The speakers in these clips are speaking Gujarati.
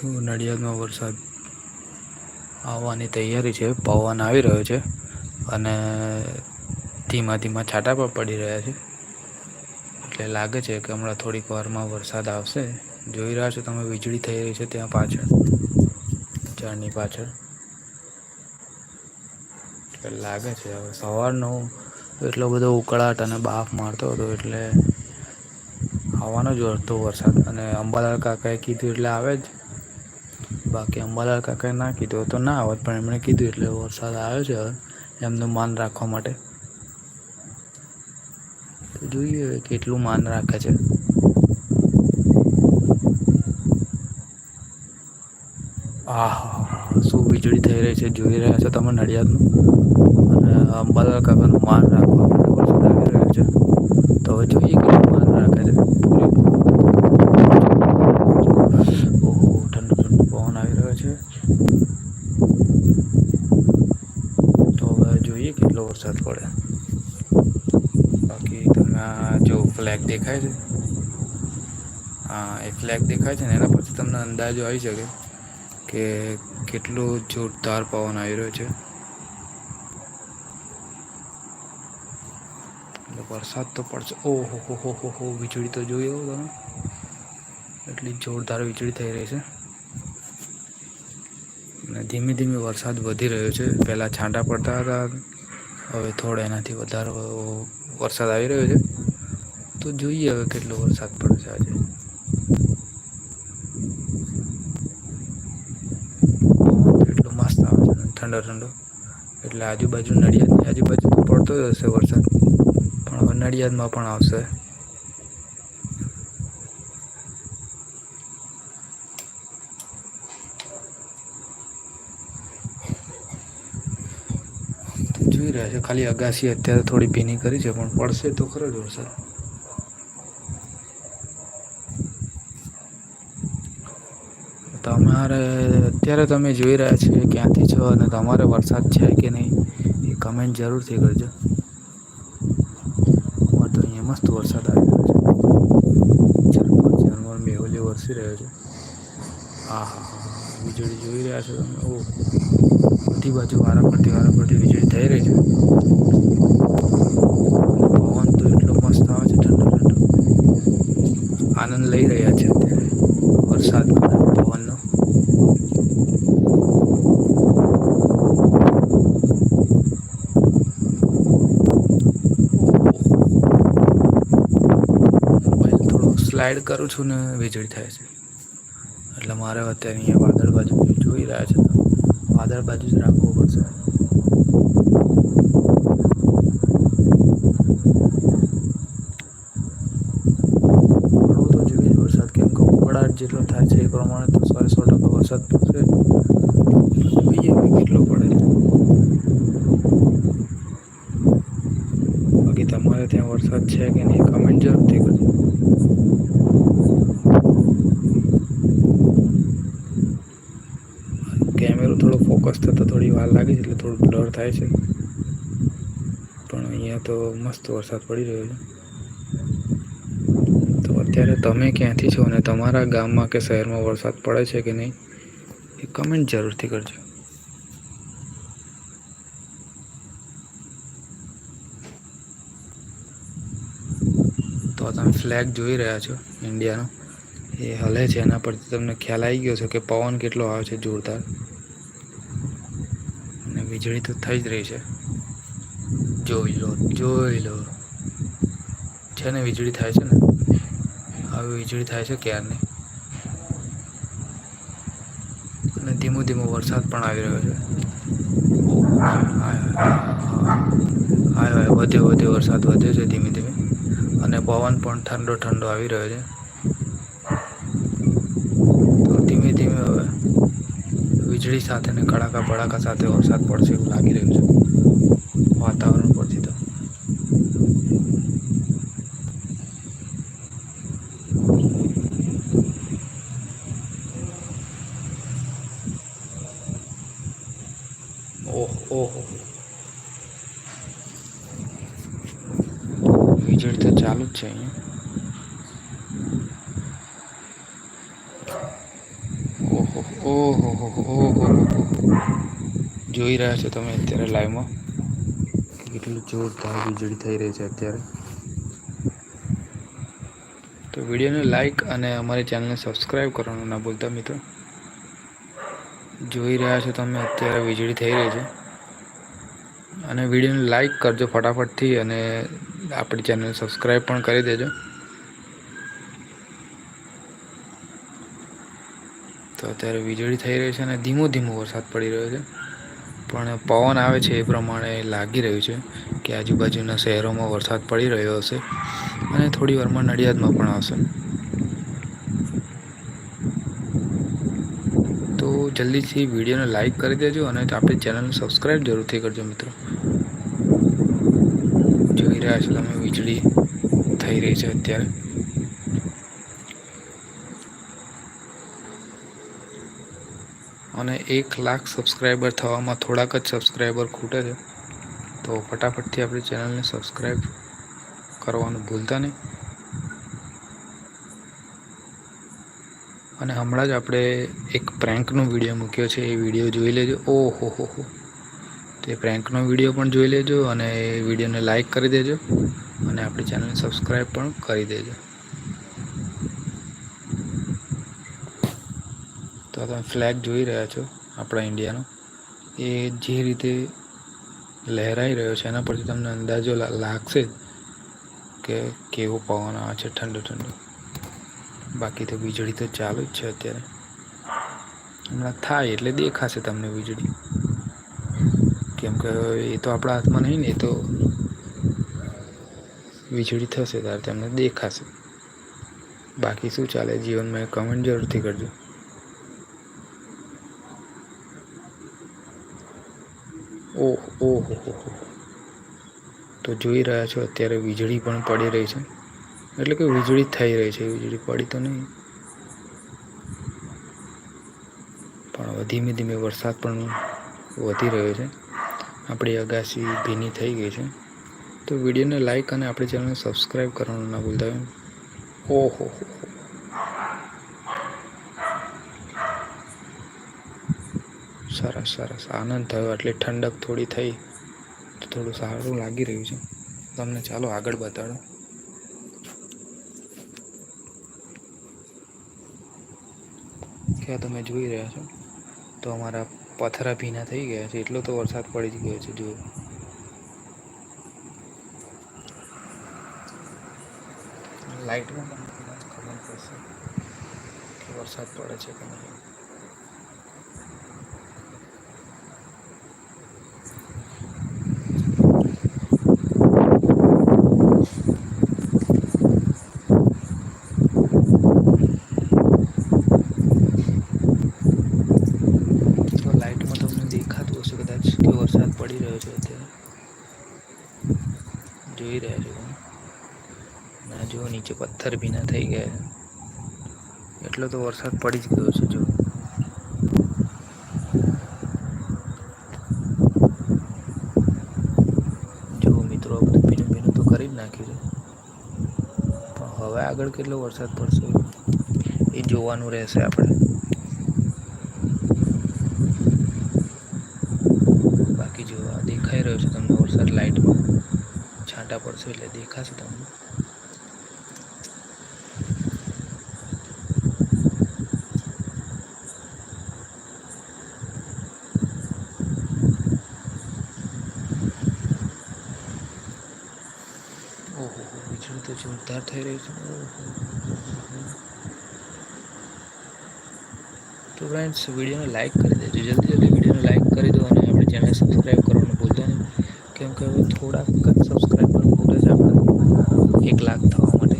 તો નડિયાદમાં વરસાદ આવવાની તૈયારી છે, પવન આવી રહ્યો છે અને ધીમા ધીમા છાંટા પણ પડી રહ્યા છે. એટલે લાગે છે કે હમણાં થોડીક વારમાં વરસાદ આવશે. જોઈ રહ્યા છો તમે, વીજળી થઈ રહી છે ત્યાં પાછળ, ઝાડની પાછળ. એટલે લાગે છે હવે સવારનો એટલો બધો ઉકળાટ અને બાફ મારતો હતો એટલે આવવાનો જ હતો વરસાદ. અને અંબાલાલ કાકાએ કીધું એટલે આવે જ. બાકી અંબાલાલ કાકાએ ના કીધું તો ના આવત પણ એમણે કીધું એટલે વરસાદ આવ્યો છે એમનું માન રાખવા માટે. જોઈએ કેટલું માન રાખે છે. શું વીજળી થઈ રહી છે, જોઈ રહ્યા છો તમે નડિયાદનું? અને અંબાલાલ કાકાનું માન રાખવા માટે વરસાદ આવી રહ્યો છે. તો હવે જોઈએ કેટલું માન રાખે છે ઓહો ઠંડો ઠંડો પવન આવી રહ્યો છે તો હવે કેટલો વરસાદ પડે? બાકી તમને જો ફ્લેગ દેખાય છે. હા, એ ફ્લેગ દેખાય છે ને, એના પરથી તમને અંદાજો આવી શકે કે કેટલો જોરદાર પવન આવી રહ્યો છે. એટલે વરસાદ તો પડશે. ઓહો, હો હો હો હો, વીજળી તો જોઈ આવો તમે. એટલી જોરદાર વીજળી થઈ રહી છે. અને ધીમે ધીમે વરસાદ વધી રહ્યો છે. પહેલાં છાંટા પડતા હતા હવે થોડા એનાથી વધારે વરસાદ આવી રહ્યો છે. તો જોઈએ હવે કેટલો વરસાદ પડશે આજે. એટલો મસ્ત આવે છે ઠંડો ઠંડો. એટલે આજુબાજુ નડિયાદની આજુબાજુ પડતો જ હશે વરસાદ. પણ હવે નડિયાદમાં પણ આવશે. જોઈ રહ્યા છે. ખાલી અગાસી અત્યારે થોડી ભીની કરી છે, પણ પડશે તો ખરો જ વરસાદ. તમારે અત્યારે તમે જોઈ રહ્યા છો ક્યાંથી છો અને તમારે વરસાદ છે કે નહીં, એ કમેન્ટ જરૂરથી કરજો. અમારે તો અહીંયા મસ્ત વરસાદ આવી રહ્યો છે. ઝરમર વરસી રહ્યો છે. હા હા હા વીજળી જોઈ રહ્યા છો તમે? ઓ બધી બાજુ વારા પરથી વારા પરથી વીજળી થઈ રહી છે. પવન તો એટલો મસ્ત આવે છે, ઠંડો ઠંડો. આનંદ લઈ રહ્યા છે અત્યારે વરસાદનો પવનનો. સ્લાઇડ કરું છું ને, વીજળી થાય છે. એટલે મારે અત્યારે અહીંયા વાદળ બાજુ જોઈ રહ્યા છે. વાદળ બાજુ જ રાખવું પડશે. પડવો તો જોઈએ જ વરસાદ કેમ કે ઉકળાટ જેટલો થાય છે એ પ્રમાણે તો સો સો ટકા વરસાદ પડશે. જોઈએ હવે કેટલો પડે. છે બાકી તમારે ત્યાં વરસાદ છે કે નહીં? કમેન્ટ જરૂરથી કરજો કેમેરો થોડો ફોકસ થતો થોડી વાર લાગે છે એટલે થોડુંક ડર થાય છે. પણ અહીંયા તો મસ્ત વરસાદ પડી રહ્યો છે. તો અત્યારે તમે ક્યાંથી છો અને તમારા ગામમાં કે શહેરમાં વરસાદ પડે છે કે નહીં, એ કમેન્ટ જરૂરથી કરજો. તો તમે ફ્લેગ જોઈ રહ્યા છો ઇન્ડિયાનો એ હલે છે એના પરથી તમને ખ્યાલ આવી ગયો છે કે પવન કેટલો આવે છે જોરદાર. અને વીજળી તો થઈ જ રહી છે. જોઈ લો જોઈ લો. છે ને વીજળી થાય છે ને આવી વીજળી થાય છે ક્યારની? અને ધીમો ધીમો વરસાદ પણ આવી રહ્યો છે. હાય હાય વધ્યો વધ્યો વરસાદ વધ્યો છે ધીમે ધીમે. અને પવન પણ ઠંડો ઠંડો આવી રહ્યો છે તો ધીમે ધીમે હવે વીજળી સાથે ને કડાકા ભડાકા સાથે વરસાદ પડશે એવું લાગી રહ્યું છે વાતાવરણ પરથી તો ઓહ ઓહો વીજળી તો ચાલુ જ છે અહીંયા. ઓહો હો ઓહો જોઈ રહ્યા છો તમે અત્યારે લાઈવમાં કેટલું જોરદાર વીજળી થઈ રહી છે અત્યારે. તો વિડીયોને લાઇક અને અમારી ચેનલને સબસ્ક્રાઈબ કરવાનું ના ભૂલતા મિત્રો. જોઈ રહ્યા છો તમે અત્યારે વીજળી થઈ રહી છે. અને વિડીયોને લાઈક કરજો ફટાફટથી અને આપણી ચેનલ સબસ્ક્રાઈબ પણ કરી દેજો. તો અત્યારે વીજળી થઈ રહી છે અને ધીમો ધીમો વરસાદ પડી રહ્યો છે. પણ પવન આવે છે એ પ્રમાણે લાગી રહ્યું છે કે આજુબાજુના શહેરોમાં વરસાદ પડી રહ્યો હશે અને થોડી વારમાં નડિયાદમાં પણ આવશે. તો જલ્દીથી વિડીયોને લાઇક કરી દેજો અને આપણી ચેનલને સબસ્ક્રાઈબ જરૂરથી કરજો મિત્રો. જોઈ રહ્યા છો તમે વીજળી થઈ રહી છે અત્યારે. અને એક લાખ સબસ્ક્રાઈબર થવામાં થોડાક જ સબસ્ક્રાઈબર ખૂટે છે. તો ફટાફટથી આપણી ચેનલને સબસ્ક્રાઈબ કરવાનું ભૂલતા નહીં. અને હમણાં જ આપણે એક પ્રેન્કનો વીડિયો મૂક્યો છે. એ વીડિયો જોઈ લેજો. ઓહો હો હો તે પ્રેન્કનો વીડિયો પણ જોઈ લેજો અને એ વિડીયોને લાઇક કરી દેજો અને આપણી ચેનલને સબસ્ક્રાઈબ પણ કરી દેજો. તો તમે ફ્લેગ જોઈ રહ્યા છો, આપણા ઇન્ડિયાનો એ જે રીતે લહેરાઈ રહ્યો છે, એના પરથી તમને અંદાજો લાગશે કે કેવો પવન આવે છે, ઠંડો ઠંડો. બાકી તો વીજળી તો ચાલુ જ છે અત્યારે. હમણાં થાય એટલે દેખાશે તમને વીજળી. કેમ કે એ તો આપણા હાથમાં નહીં ને, એ તો વીજળી થશે ત્યારે તમને દેખાશે. બાકી શું ચાલે જીવનમાં કમેન્ટ જરૂરથી કરજો. ઓહ હો તો જોઈ રહ્યા છો, અત્યારે વીજળી પણ પડી રહી છે. એટલે કે વીજળી થઈ રહી છે, વીજળી પડી તો નહીં. પણ ધીમે ધીમે વરસાદ પણ વધી રહ્યો છે. આપણી અગાસી ભીની થઈ ગઈ છે. તો વિડીયોને લાઇક અને આપણી ચેનલને સબસ્ક્રાઈબ કરવાનું ના ભૂલતા ઓહો હો સરસ સરસ. આનંદ થયો. એટલે ઠંડક થોડી થઈ, તો થોડું સારું લાગી રહ્યું છે. તમને ચાલો આગળ બતાડો. ક્યાં તમે જોઈ રહ્યા છો? તો અમારા પથરા ભીના થઈ ગયા છે. એટલો તો વરસાદ પડી જ ગયો છે ખબર પડશે વરસાદ પડે છે કે નહીં તો લાઇટમાં તમને દેખાતું હશે કદાચ કે વરસાદ પડી રહ્યો છે અત્યારે જોઈ રહ્યા છો તમે ના જો નીચે પથ્થર ભીના થઈ ગયા. એટલો તો વરસાદ પડી જ ગયો છે જો. જો મિત્રો આપણે ભીનું ભીનું તો કરી જ નાખ્યું છે. પણ હવે આગળ કેટલો વરસાદ પડશે? એ જોવાનું રહેશે આપણે. બાકી જો દેખાઈ રહ્યો છે તમને વરસાદ લાઇટમાં છાંટા પડશે એટલે દેખાશે તમને ઓહો જોરદાર થઈ રહ્યું છે. તો ફ્રેન્ડ્સ વિડીયોને લાઇક કરી દેજો. જલ્દી જલ્દી વિડીયોને લાઇક કરી દો અને આપણે ચેનલ સબસ્ક્રાઈબ કરવાનું ભૂલતા નહીં. કેમ કે હવે થોડાક જ સબસ્ક્રાઈબર ખૂટે છે, આપણે એક લાખ થવા માટે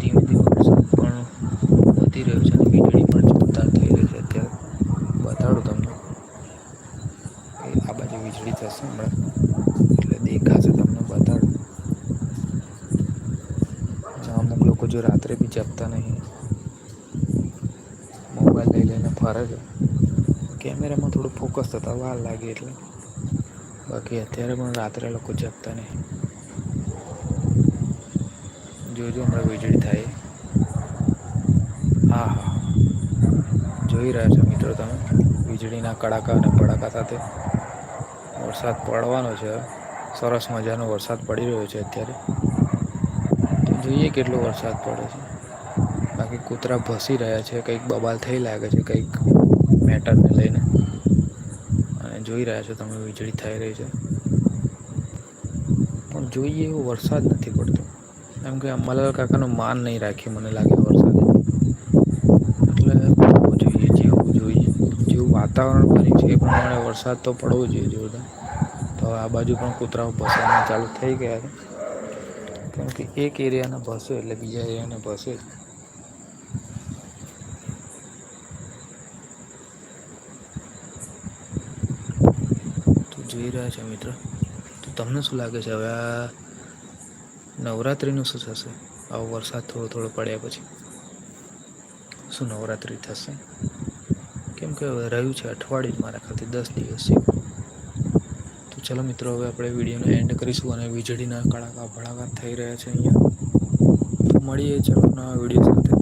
ધીમે ધીમે વરસાદ પણ વધી રહ્યો છે અને વીજળી પણ જોરદાર થઈ રહી છે અત્યારે બતાડું તમને એ આ બાજુ વીજળી થશે હમણાં એટલે દેખાશે તમને બતાડું અમુક લોકો જો રાત્રે બી નહીં. મોબાઈલ લઈ લઈને ફરે છે. કેમેરામાં થોડું ફોકસ થતાં વાર લાગે એટલે. બાકી અત્યારે પણ રાત્રે લોકો જગતા નહીં. જોજો હમણાં વીજળી થાય. હા હા. જોઈ રહ્યા છો મિત્રો તમે? વીજળીના કડાકા અને ભડાકા સાથે. વરસાદ પડવાનો છે. સરસ મજાનો વરસાદ પડી રહ્યો છે અત્યારે. જોઈએ કેટલો વરસાદ પડે છે. બાકી કૂતરા ભસી રહ્યા છે, કંઈક બબાલ થઈ લાગે છે, કંઈક મેટરને લઈને. અને જોઈ રહ્યા છો તમે, વીજળી થઈ રહી છે. પણ જોઈએ એવો વરસાદ નથી પડતો. એમ કે અંબાલાલ કાકાનું માન નહીં રાખ્યું મને લાગે વરસાદ. એટલે જોઈએ, જેવું જોઈએ, જેવું વાતાવરણ બન્યું છે, એ પ્રમાણે વરસાદ તો પડવો જોઈએ, જોરદાર. તો આ બાજુ પણ કૂતરાઓ ભસવાના ચાલુ થઈ ગયા છે. કેમ કે એક એરિયાના ભસે એટલે બીજા એરિયાને ભસે જ તો જોઈ રહ્યા છે મિત્ર. તો તમને શું લાગે છે? હવે આ નવરાત્રિનું શું થશે? આવો વરસાદ થોડો થોડો પડ્યા પછી. શું નવરાત્રિ થશે? કેમ કે હવે રહ્યું છે અઠવાડિયું મારા ખ્યાલથી દસ દિવસ. છે તો ચલો મિત્રો, હવે આપણે વિડીયોને એન્ડ કરીશું અને વીજળીના કડાકા ભડાકા થઈ રહ્યા છે અહીંયા. મળીએ ચલો નવા વીડિયો સાથે.